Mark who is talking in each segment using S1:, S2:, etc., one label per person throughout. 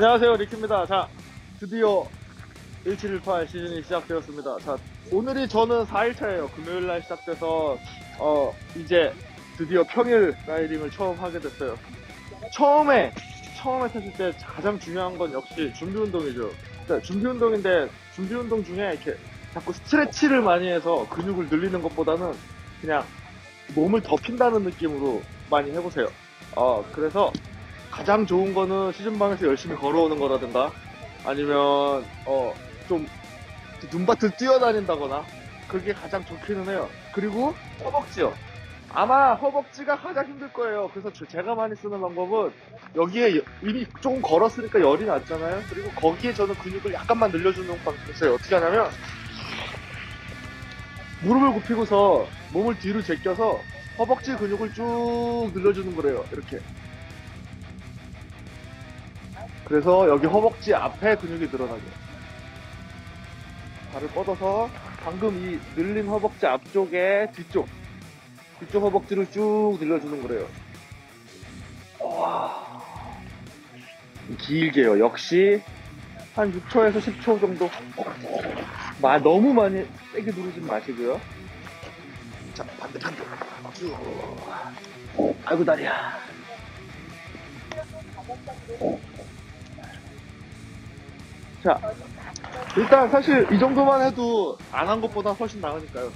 S1: 안녕하세요 리키입니다. 자 드디어 1718 시즌이 시작되었습니다. 자 오늘이 저는 4일차예요. 금요일날 시작돼서 어 이제 드디어 평일 라이딩을 처음 하게 됐어요. 처음에 처음에 타실 때 가장 중요한 건 역시 준비 운동이죠. 자, 준비 운동인데 준비 운동 중에 이렇게 자꾸 스트레치를 많이 해서 근육을 늘리는 것보다는 그냥 몸을 덮인다는 느낌으로 많이 해보세요. 어 그래서 가장 좋은 거는 시즌방에서 열심히 걸어오는 거라든가 아니면 어 좀 눈밭을 뛰어다닌다거나 그게 가장 좋기는 해요. 그리고 허벅지요. 아마 허벅지가 가장 힘들 거예요. 그래서 저- 제가 많이 쓰는 방법은 여기에 여- 이미 조금 걸었으니까 열이 났잖아요. 그리고 거기에 저는 근육을 약간만 늘려주는 방법이 있어요. 어떻게 하냐면 무릎을 굽히고서 몸을 뒤로 제껴서 허벅지 근육을 쭉 늘려주는 거래요. 이렇게. 그래서 여기 허벅지 앞에 근육이 늘어나게. 발을 뻗어서 방금 이 늘린 허벅지 앞쪽에 뒤쪽, 뒤쪽 허벅지를 쭉 늘려주는 거래요. 와. 길게요. 역시 한 6초에서 10초 정도. 마, 너무 많이 세게 누르지 마시고요. 자, 반대편도. 쭉. 아이고, 다리야. 자, 일단 사실 이 정도만 해도 안 한 것보다 훨씬 나으니까요.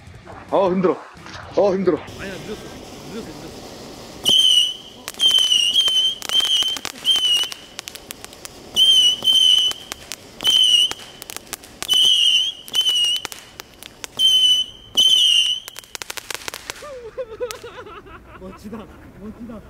S1: 어, 힘들어. 어, 힘들어.
S2: 아니야 늦었어 늦었어 늦었어 멋지다 멋지다